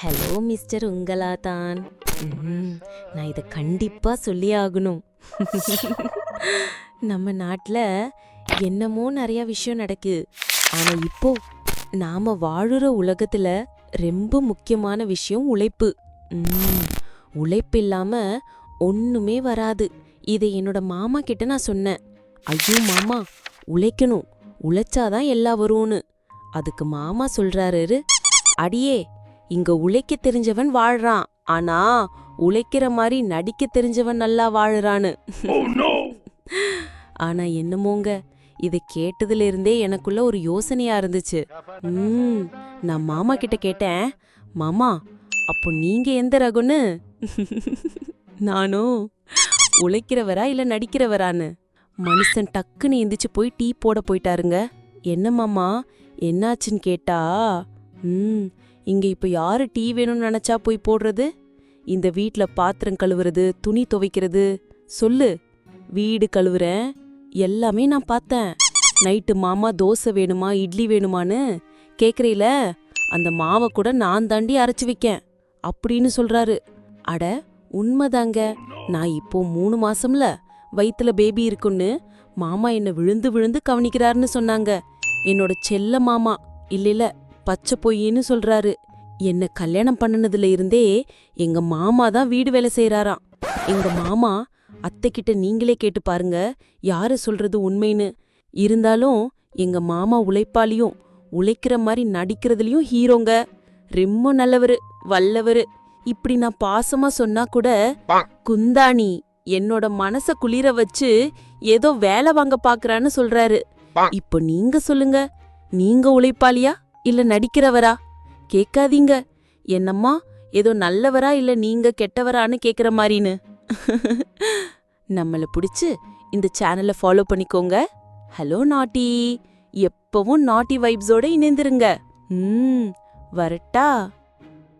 Hello mister உங்களா தான் நான் இதை கண்டிப்பாக சொல்லி ஆகணும். நம்ம நாட்டில் என்னமோ நிறையா விஷயம் நடக்குது ஆனால் இப்போ நாம் வாழுற உலகத்தில் ரொம்ப முக்கியமான விஷயம் உழைப்பு. உழைப்பு இல்லாமல் ஒன்றுமே வராது. இதை என்னோட மாமா கிட்ட நான் சொன்னேன். ஐயோ மாமா உழைக்கணும். உழைச்சாதான் எல்லாம் வரும்னு. அதுக்கு மாமா சொல்றாரு அடியே இங்க உழைக்க தெரிஞ்சவன் வாழ்றான். ஆனா உழைக்கிற மாதிரி நடிக்க தெரிஞ்சவன் நல்லா வாழுறான்னு. ஆனா என்னமோங்க இதை கேட்டதுல இருந்தே எனக்குள்ள ஒரு யோசனையா இருந்துச்சு. ம் நான் மாமா கிட்ட கேட்டேன். மாமா அப்போ நீங்க எந்த ரகம்னு நானும் உழைக்கிறவரா இல்ல நடிக்கிறவரான்னு. மனுஷன் டக்குன்னு எந்திரிச்சு போய் டீ போட போயிட்டாருங்க. என்ன மாமா என்னாச்சுன்னு கேட்டா? ம் இங்கே இப்போ யாரு டீ வேணும்னு நினச்சா போய் போடுறது? இந்த வீட்டில் பாத்திரம் கழுவுறது துணி துவைக்கிறது. சொல்லு. வீடு கழுவுறேன். எல்லாமே நான் பார்த்தேன் நைட்டு மாமா தோசை வேணுமா இட்லி வேணுமான்னு கேட்குறீல அந்த மாவை கூட நான் தாண்டி அரைச்சு வைக்கேன். அப்படின்னு சொல்றாரு. அட உண்மைதாங்க. நான் இப்போ மூணு மாசம்ல வயிற்றுல பேபி இருக்குன்னு மாமா என்னை விழுந்து விழுந்து கவனிக்கிறாருன்னு சொன்னாங்க. என்னோட செல்ல மாமா இல்லைல்ல பச்சை பொய்ன்னு சொல்றாரு. என்ன கல்யாணம் பண்ணனதுல இருந்தே எங்க மாமா தான் வீடு வேலை செய்யறாராம் எங்க மாமா அத்தை கிட்ட நீங்களே கேட்டு பாருங்க யாரு சொல்றது உண்மைன்னு. இருந்தாலும் எங்க மாமா உழைப்பாளியும் உழைக்கிற மாதிரி நடிக்கிறதுலயும் ஹீரோங்க. ரொம்ப நல்லவரு வல்லவரு. இப்படி நான் பாசமா சொன்னா கூட குந்தாணி என்னோட மனச குளிர வச்சு ஏதோ வேலை வாங்க பாக்குறான்னு சொல்றாரு. இப்போ நீங்க சொல்லுங்க நீங்க உழைப்பாளியா? இல்ல நடிக்கிறவரா? கேட்காதீங்க. என்னம்மா ஏதோ நல்லவரா இல்ல நீங்க கெட்டவரான்னு கேக்குற மாதிரின்னு நம்மள பிடிச்சு இந்த சேனலை ஃபாலோ பண்ணிக்கோங்க. ஹலோ நாட்டி எப்பவும் நாட்டி வைப்ஸோட இணைந்திருங்க. ம் வரட்டா?